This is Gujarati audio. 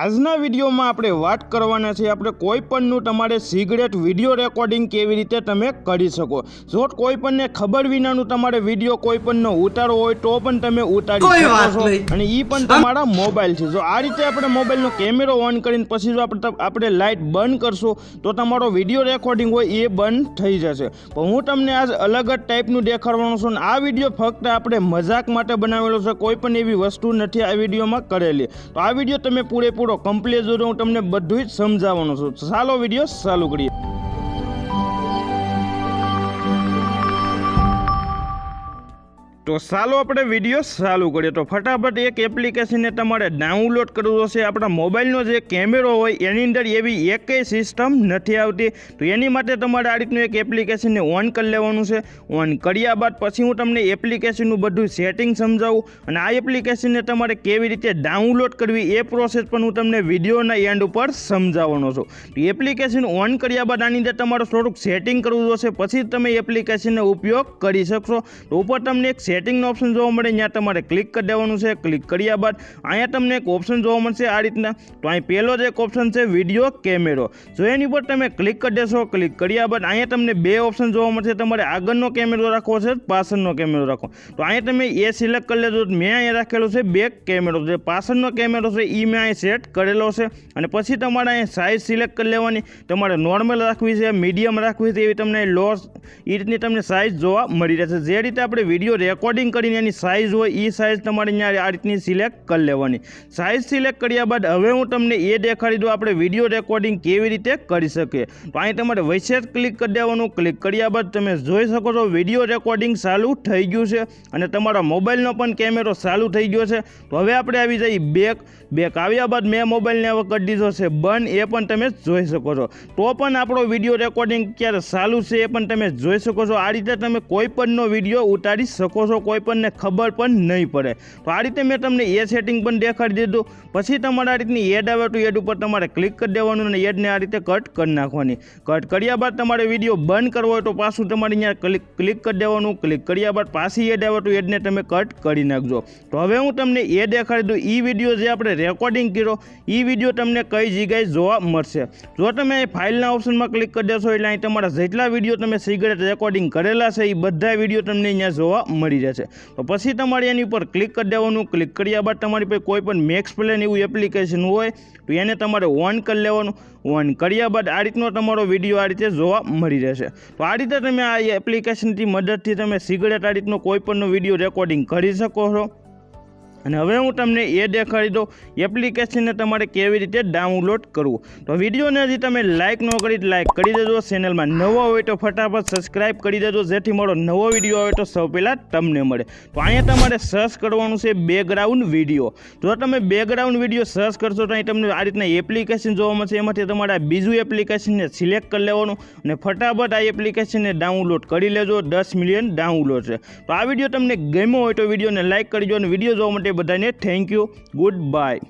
આજના વિડીયોમાં આપણે વાત કરવાના છે આપણે કોઈ પણનું તમારે સિગરેટ વીડિયો રેકોર્ડિંગ કેવી રીતે તમે કરી શકો. જો કોઈ પણને ખબર વિનાનું તમારે વીડિયો કોઈ પણનો ઉતારવો હોય તો પણ તમે ઉતારી શકો છો. અને એ પણ તમારા મોબાઈલ છે. જો આ રીતે આપણે મોબાઈલનો કેમેરો ઓન કરીને પછી જો આપણે આપણે લાઇટ બંધ કરશું તો તમારો વીડિયો રેકોર્ડિંગ હોય એ બંધ થઈ જશે. પણ હું તમને આજ અલગ જ ટાઈપનું દેખાડવાનું છું અને આ વીડિયો ફક્ત આપણે મજાક માટે બનાવેલો છે. કોઈ પણ એવી વસ્તુ નથી આ વિડીયોમાં કરેલી. તો આ વીડિયો તમે પૂરેપૂરો કમ્પ્લીટ જોજો હું તમને બધું જ સમજાવવાનું છું. ચાલો વીડિયો ચાલુ કરીએ. તો ચાલો આપણે વીડિયો ચાલુ કરીએ. તો ફટાફટ એક એપ્લિકેશનને તમારે ડાઉનલોડ કરવું હશે. આપણા મોબાઈલનો જે કેમેરો હોય, એની અંદર એવી એકેય સિસ્ટમ નથી આવતી. તો એની માટે તમારે આ રીતનું એક એપ્લિકેશનને ઓન કરી લેવાનું છે. ઓન કર્યા બાદ પછી હું તમને એપ્લિકેશનનું બધું સેટિંગ સમજાવું. અને આ એપ્લિકેશનને તમારે કેવી રીતે ડાઉનલોડ કરવી એ પ્રોસેસ પણ હું તમને વિડીયોના એન્ડ ઉપર સમજાવવાનો છું. તો એપ્લિકેશન ઓન કર્યા બાદ આની અંદર તમારે થોડુંક સેટિંગ કરવું જોશે પછી તમે એપ્લિકેશનનો ઉપયોગ કરી શકશો. તો ઉપર તમને એક સેટિંગનો ઓપ્શન જોવા મળે ત્યાં તમારે ક્લિક કરી દેવાનું છે. ક્લિક કર્યા બાદ અહીંયા તમને એક ઓપ્શન જોવા મળશે આ રીતના. તો અહીં પહેલો જ એક ઓપ્શન છે વીડિયો કેમેરો જો એની ઉપર તમે ક્લિક કરી દેશો ક્લિક કર્યા બાદ અહીંયા તમને બે ઓપ્શન જોવા મળશે. તમારે આગળનો કેમેરો રાખવો છે, પાછળનો કેમેરો રાખો તો અહીંયા તમે એ સિલેક્ટ કરી લેજો. મેં અહીંયા રાખેલો છે બેક કેમેરો જે પાછળનો કેમેરો છે એ મેં અહીં સેટ કરેલો છે. અને પછી તમારે અહીંયા સાઇઝ સિલેક્ટ કરી લેવાની. તમારે નોર્મલ રાખવી છે મીડિયમ રાખવી છે, એવી તમને લો એ રીતની તમને સાઇઝ જોવા મળી રહેશે. જે રીતે આપણે વીડિયો રેકોર્ડિંગ કરીને એની સાઇઝ હોય એ સાઇઝ તમારે અહીંયા આ રીતની સિલેક્ટ કરી લેવાની. સાઇઝ સિલેક્ટ કર્યા બાદ હવે હું તમને એ દેખાડી દઉં આપણે વીડિયો રેકોર્ડિંગ કેવી રીતે કરી શકીએ. તો અહીં તમારે વૈશેષ ક્લિક કરી દેવાનું. ક્લિક કર્યા બાદ તમે જોઈ શકો છો વીડિયો રેકોર્ડિંગ ચાલુ થઈ ગયું છે અને તમારા મોબાઈલનો પણ કેમેરો ચાલુ થઈ ગયો છે. તો હવે આપણે આવી જઈએ બેક બેક આવ્યા બાદ મેં મોબાઈલને હવે કરી દીધો છે બંધ. એ પણ તમે જોઈ શકો છો. તો પણ આપણો વીડિયો રેકોર્ડિંગ ક્યારે ચાલુ છે એ પણ તમે જોઈ શકો છો. આ રીતે તમે કોઈ પણનો વીડિયો ઉતારી શકો છો. કોઈ પણને ખબર પણ નહીં પડે. તો આ રીતે મેં તમને એ સેટિંગ પણ દેખાડી દીધું. પછી તમારે આ રીતની એડ આવે તો એડ ઉપર તમારે ક્લિક કરી દેવાનું અને એડને આ રીતે કટ કરી નાખવાની. કટ કર્યા બાદ તમારે વીડિયો બંધ કરવો હોય તો પાછું તમારે અહીંયા ક્લિક ક્લિક કરી દેવાનું. ક્લિક કર્યા બાદ પાછી એડ આવે તો એડને તમે કટ કરી નાખજો. તો હવે હું તમને એ દેખાડી દઉં. એ વીડિયો જે આપણે રેકોર્ડિંગ કર્યો એ વીડિયો તમને કઈ જગ્યાએ જોવા મળશે. જો તમે ફાઇલના ઓપ્શનમાં ક્લિક કરી દેશો એટલે અહીં તમારા જેટલા વીડિયો તમે સિગરેટ રેકોર્ડિંગ કરેલા છે એ બધા વીડિયો તમને અહીંયા જોવા મળી જશે. તો પછી તમારે એની ઉપર ક્લિક કરી દેવાનું. ક્લિક કર્યા બાદ તમારી પાસે કોઈ પણ મેક્સ પ્લેન એવું એપ્લિકેશન હોય, તો એને તમારે ઓન કરી લેવાનું. ઓન કર્યા બાદ આ રીતનો તમારો વીડિયો આ રીતે જોવા મળી રહેશે. તો આ રીતે તમે આ એપ્લિકેશનથી મદદથી તમે સિગરેટ આ રીતનો કોઈ પણનો વીડિયો રેકોર્ડિંગ કરી શકો છો. અને હવે હું તમને એ દેખાડી દઉં એપ્લિકેશનને તમારે કેવી રીતે ડાઉનલોડ કરવું. તો વિડીયોને હજી તમે લાઇક ન કરી લાઇક કરી દેજો ચેનલમાં નવો હોય તો ફટાફટ સબસ્ક્રાઇબ કરી દેજો, જેથી મારો નવો વીડિયો આવે તો સૌ પહેલાં તમને મળે. તો અહીંયા તમારે સર્ચ કરવાનું છે બેકગ્રાઉન્ડ વીડિયો જો તમે બેકગ્રાઉન્ડ વીડિયો સર્ચ કરશો તો અહીં તમને આ રીતના એપ્લિકેશન જોવા મળશે. એમાંથી તમારે બીજું એપ્લિકેશનને સિલેક્ટ કરી લેવાનું અને ફટાફટ આ એપ્લિકેશનને ડાઉનલોડ કરી લેજો. દસ મિલિયન ડાઉનલોડ છે. તો આ વીડિયો તમને ગમ્યો હોય તો વિડીયોને લાઇક કરજો અને વીડિયો જોવા બધાને થેન્ક યુ ગુડ બાય